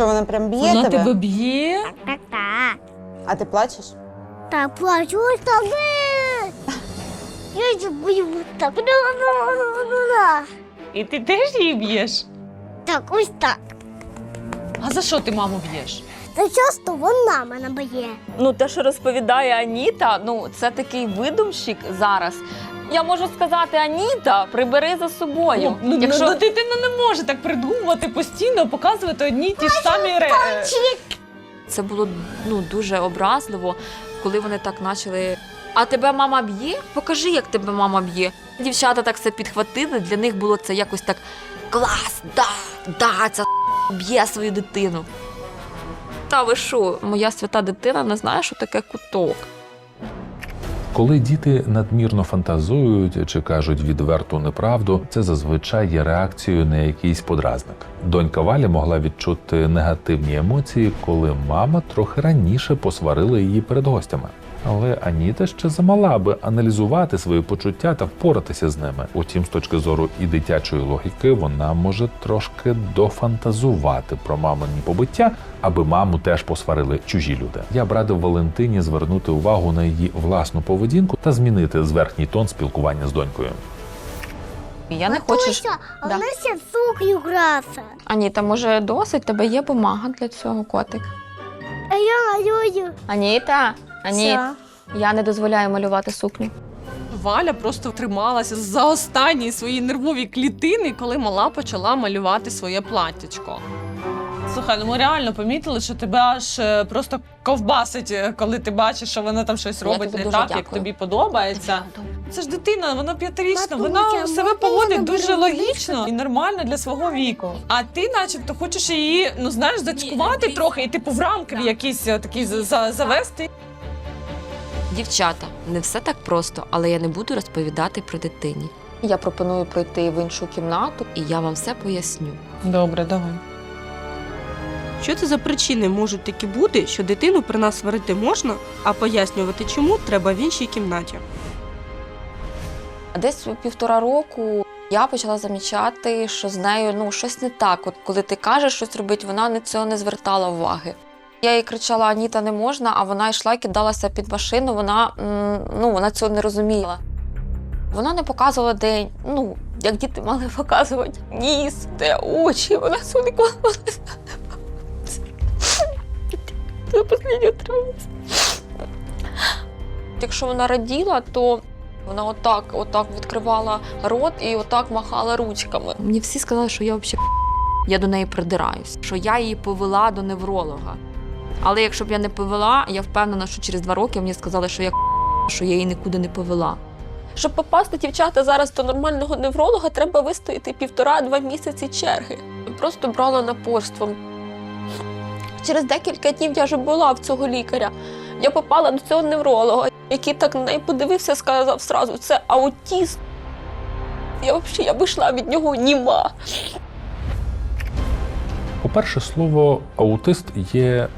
Що вона прям б'є Вона тебе? тебе б'є? Так, так. А ти плачеш? Так, плачу ось так. е. Я ж бою так. І ти теж її б'єш? Так, ось так. А за що ти маму б'єш? Та часто вона мене б'є. Ну, те, що розповідає Аніта, ну це такий видумщик зараз. Я можу сказати, Аніта, прибери за собою. Ну, Якщо ну, дитина не може так придумувати постійно, показувати одні й ті ж самі ре... це було ну дуже образливо, коли вони так почали. А тебе мама б'є? Покажи, як тебе мама б'є. Дівчата так це підхватили. Для них було це якось так клас, да, да, ця б'є свою дитину. Та ви що? Моя свята дитина не знає, що таке куток. Коли діти надмірно фантазують чи кажуть відверту неправду, це зазвичай є реакцією на якийсь подразник. Донька Валі могла відчути негативні емоції, коли мама трохи раніше посварила її перед гостями. Але Аніта ще замала, аби аналізувати свої почуття та впоратися з ними. Утім, з точки зору і дитячої логіки, вона може трошки дофантазувати про мамині побиття, аби маму теж посварили чужі люди. Я б радив Валентині звернути увагу на її власну поведінку та змінити зверхній тон спілкування з донькою. Я не хочу. Тося, а Да. в нас є. Аніта, може, досить? Тебе є бумага для цього котик. А я малюю. Аніта, Аніт, Все. я не дозволяю малювати сукню. Валя просто трималася за останні свої нервові клітини, коли мала почала малювати своє платтячко. Слухай, ну ми реально помітили, що тебе аж е, просто ковбасить, е, коли ти бачиш, що вона там щось робить не так, як тобі подобається. Це ж дитина, вона п'ятирічна, вона себе поводить дуже логічно і нормально для свого віку. А ти, начебто, хочеш її, ну знаєш, зацькувати трохи і типу в рамки якісь е, такі за- за- завести. Дівчата, не все так просто, але я не буду розповідати про дитині. Я пропоную пройти в іншу кімнату, і я вам все поясню. Добре, давай. Що це за причини можуть такі бути, що дитину при нас сварити можна, а пояснювати чому треба в іншій кімнаті? Десь півтора року я почала замічати, що з нею ну щось не так. От коли ти кажеш щось робити, вона на цього не звертала уваги. Я їй кричала: Аніта, не можна, а вона йшла кидалася під машину. Вона ну вона цього не розуміла. Вона не показувала день, ну як діти мали показувати ніс, де очі. Вона цього не Це останнє тривалося. Якщо вона раділа, то вона отак, отак відкривала рот і отак махала ручками. Мені всі сказали, що я взагалі я до неї придираюсь, що я її повела до невролога. Але якщо б я не повела, я впевнена, що через два роки мені сказали, що я що я її нікуди не повела. Щоб попасти дівчата зараз до нормального невролога, треба вистояти півтора-два місяці черги. Просто брала напорством. Через декілька днів я вже була в цього лікаря. Я попала до цього невролога, який так на неї подивився, сказав зразу, це аутіст. Я взагалі я вийшла від нього німа. По-перше, слово аутист є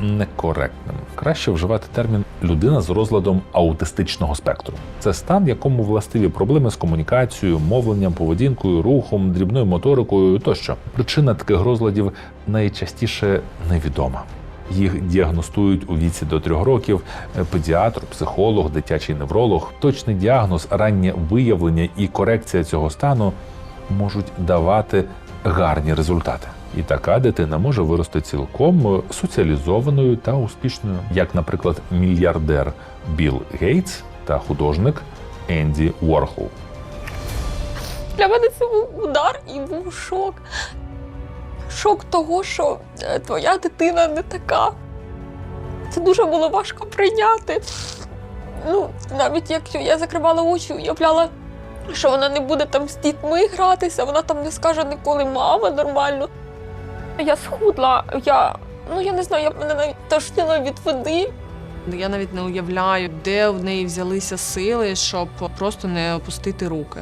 некоректним. Краще вживати термін людина з розладом аутистичного спектру. Це стан, якому властиві проблеми з комунікацією, мовленням, поведінкою, рухом, дрібною моторикою тощо. Причина таких розладів найчастіше невідома. Їх діагностують у віці до трьох років педіатр, психолог, дитячий невролог. Точний діагноз, раннє виявлення і корекція цього стану можуть давати гарні результати. І така дитина може вирости цілком соціалізованою та успішною, як, наприклад, мільярдер Білл Гейтс та художник Енді Уорхол. Для мене це був удар і був шок. Шок того, що е, твоя дитина не така. Це дуже було важко прийняти. Ну, навіть якщо я закривала очі, уявляла, що вона не буде там з дітьми гратися, вона там не скаже ніколи мама нормально. Я схудла, я, ну я не знаю, я мене навіть тошнило від води. Я навіть не уявляю, де в неї взялися сили, щоб просто не опустити руки.